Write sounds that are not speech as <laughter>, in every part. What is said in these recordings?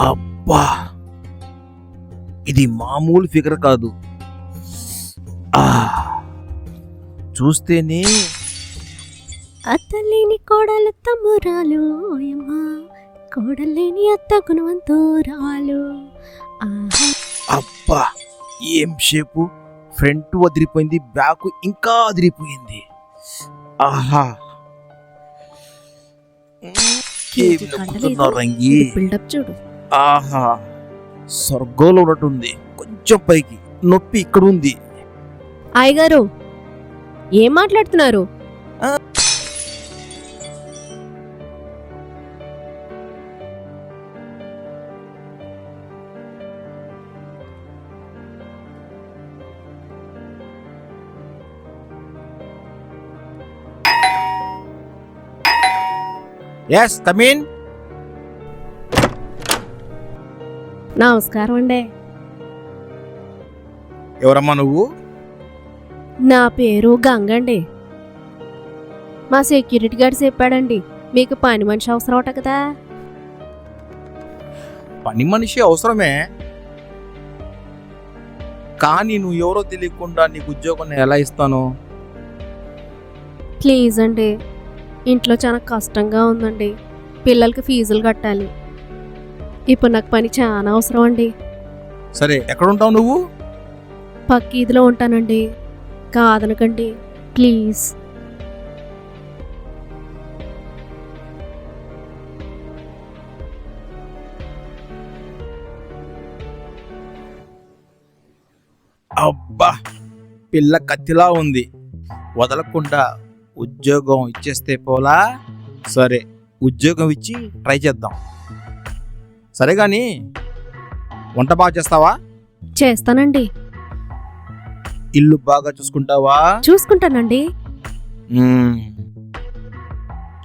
అబ్బా! ఇది మామూలు ఫిగర్ కాదు. చూస్తేనే అత్తలేని కోడల తమ్మురాలు కోడలేని అత్త గుణవంతురాలు ఆహా! అబ్బా! ఏం షేపు? ఫ్రంట్ వదిలిపోయింది బ్యాక్ ఇంకా వదిలిపోయింది ఆహా! బిల్డప్ చూడు. ఆహా. స్వర్గంలో ఉన్నట్టుంది. కొంచెం పైకి. నొప్పి ఇక్కడ ఉంది. అయ్యగారు ఏం మాట్లాడుతున్నారు? ఎస్ కమీన్ నమస్కారం అండి. ఎవరమ్మా నువ్వు? నా పేరు గంగండి మా సెక్యూరిటీ గార్డ్ చెప్పాడండి మీకు పని మనిషి అవసరం అట కదా. పని మనిషి అవసరమే. కానీ నువ్వు ఎవరో తెలియకుండా నీకు ఉద్యోగం నేను ఎలా ఇస్తాను? ప్లీజ్ అండి ఇంట్లో చాలా కష్టంగా ఉందండి. పిల్లలకి ఫీజులు కట్టాలి. ఇప్పుడు నాకు పని చాలా అవసరం అండి. సరే ఎక్కడ ఉంటావు నువ్వు? పక్క ఇదిలో ఉంటానండి. కాదనకండి ప్లీజ్. అబ్బా పిల్ల కత్తిలా ఉంది. వదలకుండా ఉద్యోగం ఇచ్చేస్తే పోలా? సరే ఉద్యోగం ఇచ్చి ట్రై చేద్దాం. సరే కానీ వంట బాగా చేస్తావా? చేస్తానండి. ఇల్లు బాగా చూసుకుంటావా? చూసుకుంటానండి. మ్మ్.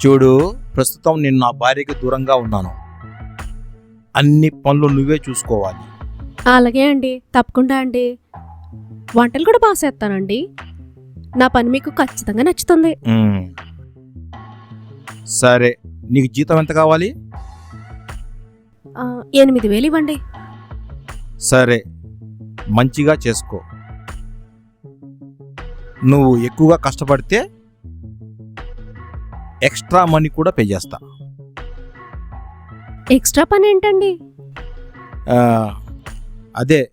చూడు ప్రస్తుతం నేను నా భార్యకి దూరంగా ఉన్నాను. అన్ని పనులు నువ్వే చూసుకోవాలి. అలాగే అండి తప్పకుండా అండి. వంటలు కూడా బాగా చేస్తానండి. నా పని మీకు ఖచ్చితంగా నచ్చుతుంది. మ్మ్. సరే నీకు జీతం ఎంత కావాలి? ఎనిమిది వేలు ఇవ్వండి. సరే మంచిగా చేసుకో. నువ్వు ఎక్కువగా కష్టపడితే ఎక్స్ట్రా మనీ కూడా పే చేస్తా. ఎక్స్ట్రా పని ఏంటండి? ఆ, అదే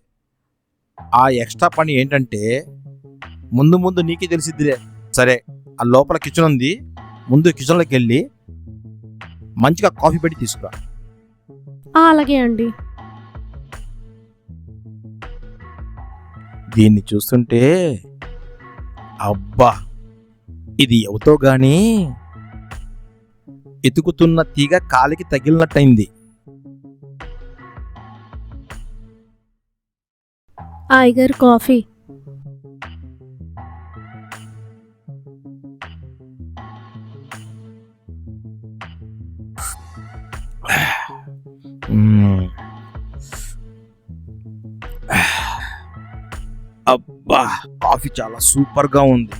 ఆ ఎక్స్ట్రా పని ఏంటంటే ముందు ముందు నీకే తెలిసిద్దిలే. సరే ఆ లోపల కిచెన్ ఉంది. ముందు కిచెన్లోకి వెళ్ళి మంచిగా కాఫీ పెట్టి తీసుకురా. అలాగే అండి. దీన్ని చూస్తుంటే అబ్బా! ఇది ఎవతో గాని ఎతుకుతున్న తీగ కాలికి తగిలినట్టయింది. అయ్యగారు కాఫీ. అబ్బా కాఫీ చాలా సూపర్గా ఉంది.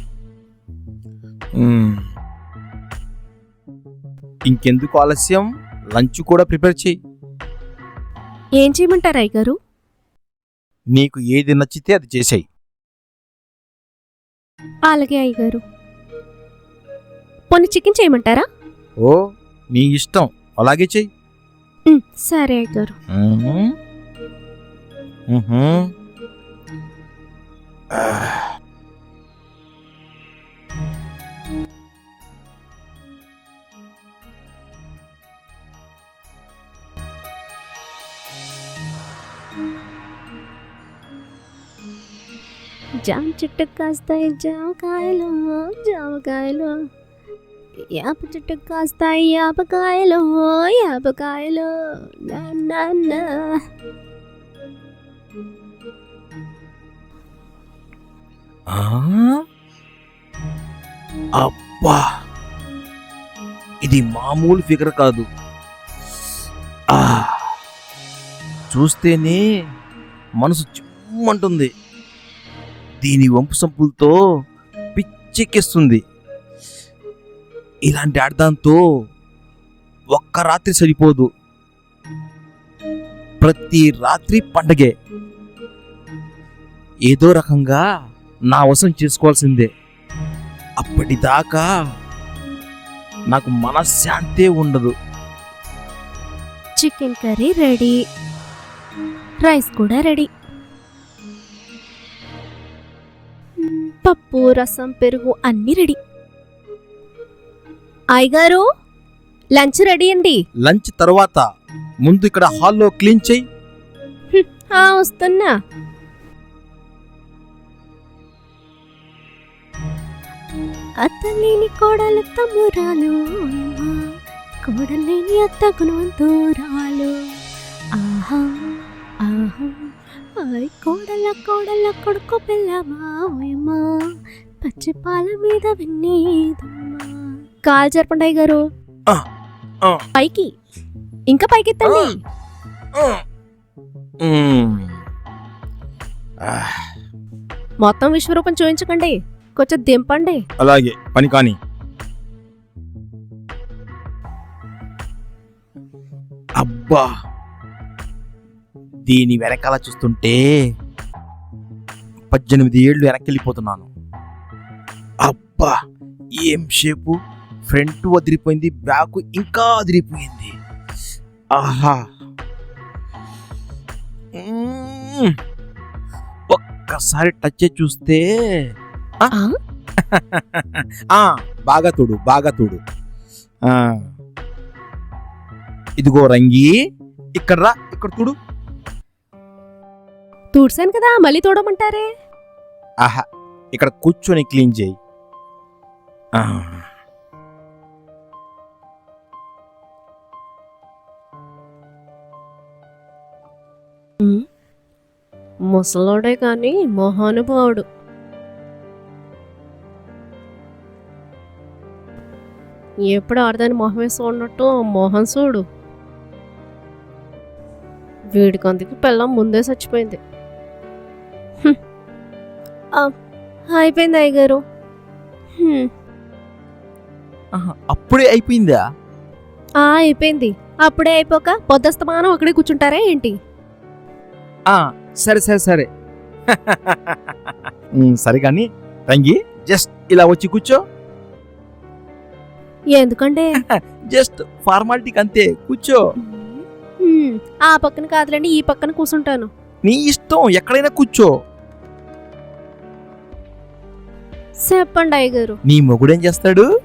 ఇంకెందుకు ఆలస్యం? లంచ్ కూడా ప్రిపేర్ చేయి. ఏం చేయమంటారు అయ్యగారు? నీకు ఏది నచ్చితే అది చేసేయి. అలాగే అయ్యగారు. పొన్ని చికెన్ చేయమంటారా? ఓ నీ ఇష్టం. అలాగే చెయ్యి ఉమ్, సరే అయ్యగారు. మ్మ్. మ్హూ. ఆ. Ah. జామ చెట్టు కాస్తాయి జామకాయలు జామకాయలు యాప చెట్టు కాస్తాయి యాపకాయలు యాపకాయలు నా, అబ్బా! ఇది మామూలు ఫిగర్ కాదు. ఆ! చూస్తేనే మనసు చిమ్మంటుంది. దీని వంపు సంపులతో పిచ్చెక్కిస్తుంది. ఇలాంటి ఆడదాంతో ఒక్క రాత్రి సరిపోదు. ప్రతి రాత్రి పండగే. ఏదో రకంగా నా వశం చేసుకోవాల్సిందే. అప్పటిదాకా నాకు మనశ్శాంతే ఉండదు. Chicken curry ready. రైస్ కూడా రెడీ. పప్పు రసం పెరుగు అన్నీ రెడీ. అయ్యగారు లంచ్ రెడీ అండి. లంచ్ తర్వాత ముందు ఇక్కడ హాల్లో క్లీన్ చేయి. వస్తున్నా. అత్తలేని కోడలు తమ్మురాలు. కోడలేని అత్త గుణవంతురాలు. ఆహా ఆహా ఆయ్ కోడల కోడల కొడుకు పిల్లమా ఓయమ్మా పచ్చి పాల మీద విన్నీదమ్మా. కాలు జరపండి గారు. పైకి ఇంకా పైకి ఎత్తండి మ్మ్. ఆ, మొత్తం విశ్వరూపం చూపించకండి కొంచెం దింపండి. అలాగే పని కాని. అబ్బా! దీని వెనకాల చూస్తుంటే పద్దెనిమిది ఏళ్ళు వెనక్కి వెళ్ళిపోతున్నాను అబ్బా! ఏం షేపు? ఫ్రంట్ వదిలిపోయింది బ్యాక్ ఇంకా అదిరిపోయింది. ఆహా! ఒక్కసారి టచ్ చూస్తే బాగా తోడు బాగా తోడు. ఆ. ఇదిగో రంగి ఇక్కడ రా ఇక్కడ చూడు తూడ్సాను కదా మళ్ళీ తోడమంటారే? ఆహా ఇక్కడ కూర్చొని క్లీన్ చేయి. ముసలోడే కానీ మహానుభావుడు. ఎప్పుడు ఆడదాని మొహం వేసి ఉన్నట్టు మోహన్ చూడు. వీడికి అందుకు పిల్లం ముందే చచ్చిపోయింది. అయిపోయింది అయ్యగారు. అప్పుడే అయిపోయిందా? అయిపోయింది. అప్పుడే అయిపోక పొద్దస్తమానం అక్కడే కూర్చుంటారా ఏంటి? ఆ సరే సరే సరే. <laughs> సరే కానీ రంగి జస్ట్ ఇలా వచ్చి కూర్చో. ఎందుకంటే? <laughs> జస్ట్ ఫార్మాలిటీకి అంతే కూర్చో. ఆ పక్కన కాదులేండి ఈ పక్కన కూర్చుంటాను నీ ఇష్టం ఎక్కడైనా కూర్చో. చెప్పండి అయ్యగారు. నీ మొగుడేం చేస్తాడు?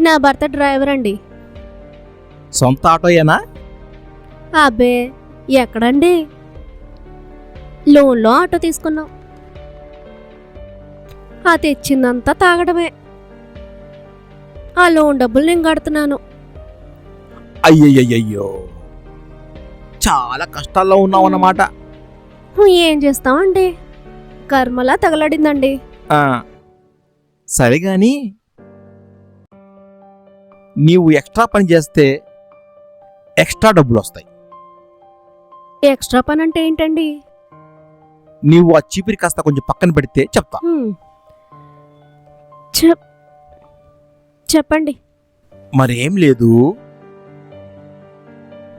నా భర్త డ్రైవర్ అండి. సొంత ఆటోయేనా? అబ్బే ఎక్కడండి? లోన్లో ఆటో తీసుకున్నాం. ఆ తెచ్చిందంతా తాగడమే. ఆ లోన్ డబ్బులు నేను కడుతున్నాను. అయ్యయ్యయ్యో చాలా కష్టాల్లో ఉన్నావు అన్నమాట. ఏం చేస్తామండి? కర్మలా తగలడిందండి. ఆ, సరే గాని నీవు ఎక్స్ట్రా పని చేస్తే ఎక్స్ట్రా డబ్బులు వస్తాయి ఎక్స్ట్రా పని అంటే ఏంటండి? నీవు ఆ చీపిరి కాస్త కొంచెం పక్కన పెడితే చెప్తా. చెప్ చెప్పండి. మరేం లేదు.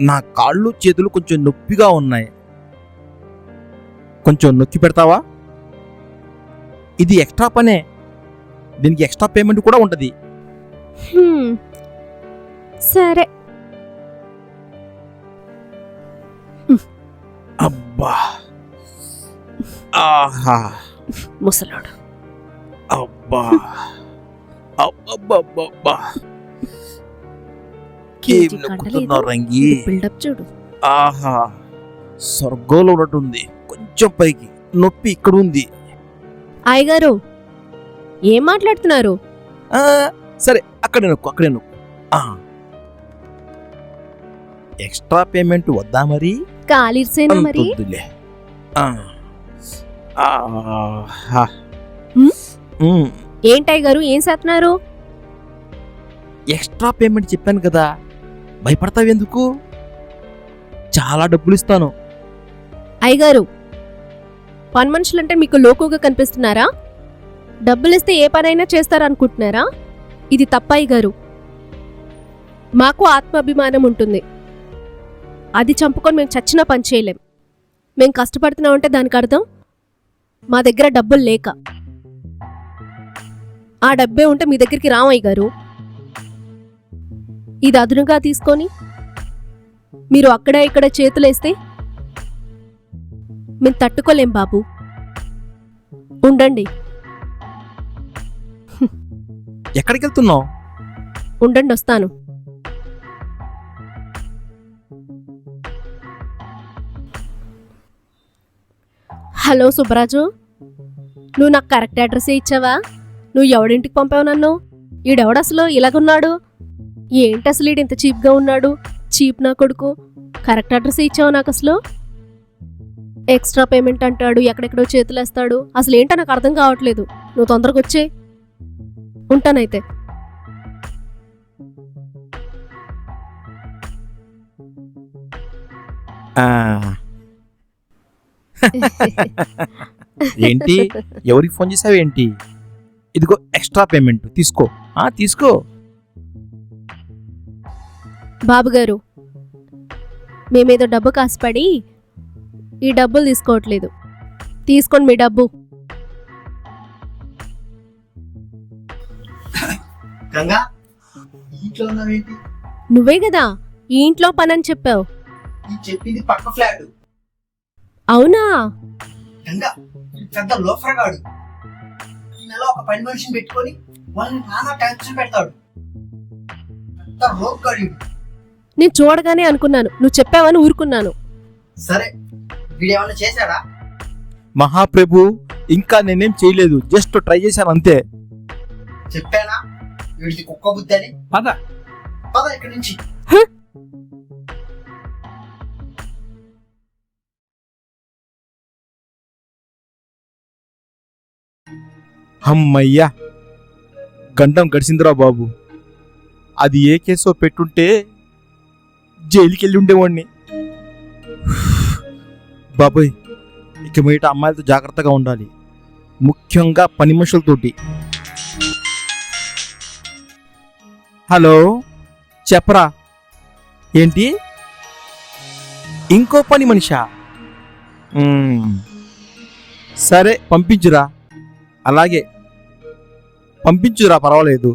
నా కాళ్ళు చేతులు కొంచెం నొప్పిగా ఉన్నాయి. కొంచెం నొక్కి పెడతావా? ఇది ఎక్స్ట్రా పనే. దీనికి ఎక్స్ట్రా పేమెంట్ కూడా ఉంటది. సరే. అబ్బా. ఆహా. ముసలోడు. అబ్బా. అబ్బబ్బబ్బబ్బా. ఏం రంగి? బిల్డప్ చూడు. ఆహా స్వర్గంలో ఉన్నట్టుంది. కొంచెం పైకి. నొప్పి ఇక్కడ ఉంది అయ్యగారు ఏం మాట్లాడుతున్నారు? ఆ, సరే అక్కడే నొక్కు అక్కడే నొక్కు. ఆ. ఎక్స్ట్రా పేమెంట్ వద్దా మరి? కాలిర్సేనా మరి? అంతొద్దులే. ఆ. ఆహా. ఉమ్, ఏంటయ్య గారు? ఏం చేస్తున్నారు ఎక్స్ట్రా పేమెంట్ చెప్పాను కదా. భయపడతావెందుకు చాలా డబ్బులు ఇస్తాను అయ్యగారు పని మనుషులంటే మీకు లోకుగా కనిపిస్తున్నారా? డబ్బులు ఇస్తే ఏ పనైనా చేస్తారనుకుంటున్నారా? ఇది తప్ప అయ్యగారు. మాకు ఆత్మాభిమానం ఉంటుంది. అది చంపుకొని మేము చచ్చినా పని చేయలేం. మేము కష్టపడుతున్నామంటే దానికి అర్థం మా దగ్గర డబ్బులు లేక. ఆ డబ్బే ఉంటే మీ దగ్గరికి రామయ్య గారు. ఇది అదునుగా తీసుకొని మీరు అక్కడ ఇక్కడ చేతులేస్తే మేము తట్టుకోలేం బాబు. ఉండండి. ఎక్కడికి వెళ్తున్నావు? ఉండండి వస్తాను. హలో సుబ్బరాజు నువ్వు నాకు కరెక్ట్ అడ్రస్ ఇచ్చావా? నువ్వు ఎవడింటికి పంపావు నన్ను? ఈడెవడు అసలు ఇలాగున్నాడు? ఏంటి అసలు ఈడు ఇంత చీప్గా ఉన్నాడు? చీప్ నా కొడుకు. కరెక్ట్ అడ్రస్ ఇచ్చావు నాకు అసలు ఎక్స్ట్రా పేమెంట్ అంటాడు ఎక్కడెక్కడో చేతులేస్తాడు. అసలు ఏంటో నాకు అర్థం కావట్లేదు. నువ్వు తొందరగా వచ్చే ఉంటానైతే <laughs> ఏంటి? ఎవరికి ఫోన్ చేసావు ఏంటి ఇదిగో ఎక్స్ట్రా పేమెంట్ తీసుకో. ఆ తీసుకో. బాబు గారు మేమేదో డబ్బు కాసిపడి ఈ డబ్బులు తీసుకోవట్లేదు. తీసుకోండి మీ డబ్బు. గంగా ఇంట్లో ఉన్నావేంటి? నువ్వే కదా ఈ ఇంట్లో పని అని చెప్పావు. ఈ చెప్పింది పక్క ఫ్లాట్. అవునా? గంగా పెద్ద లోఫరగాడు ఈ నెల ఒక పని మనిషిని పెట్టుకొని వాళ్ళని నానా టెన్షన్ పెడతాడు. రోగ్గాడు. నేను చూడగానే అనుకున్నాను నువ్వు చెప్పావని ఊరుకున్నాను. సరే వీడేమన్నా చేశాడా? మహాప్రభు ఇంకా నేనేం చేయలేదు జస్ట్ ట్రై చేశాను అంతే. చెప్పానా? వీడిది కుక్క బుద్ధి అని? పద. పద ఇక్కడి నుంచి. అమ్మయ్యా గండం గడిచిందిరా బాబు. అది ఏ కేసో పెట్టుంటే జైలుకి వెళ్ళి ఉండేవాడిని బాబాయ్ ఇక మీట అమ్మాయిలతో జాగ్రత్తగా ఉండాలి. ముఖ్యంగా పని మనుషులతోటి. హలో చెప్పరా? ఏంటి? ఇంకో పని మనిషా. సరే పంపించురా. అలాగే పంపించురా పర్వాలేదు.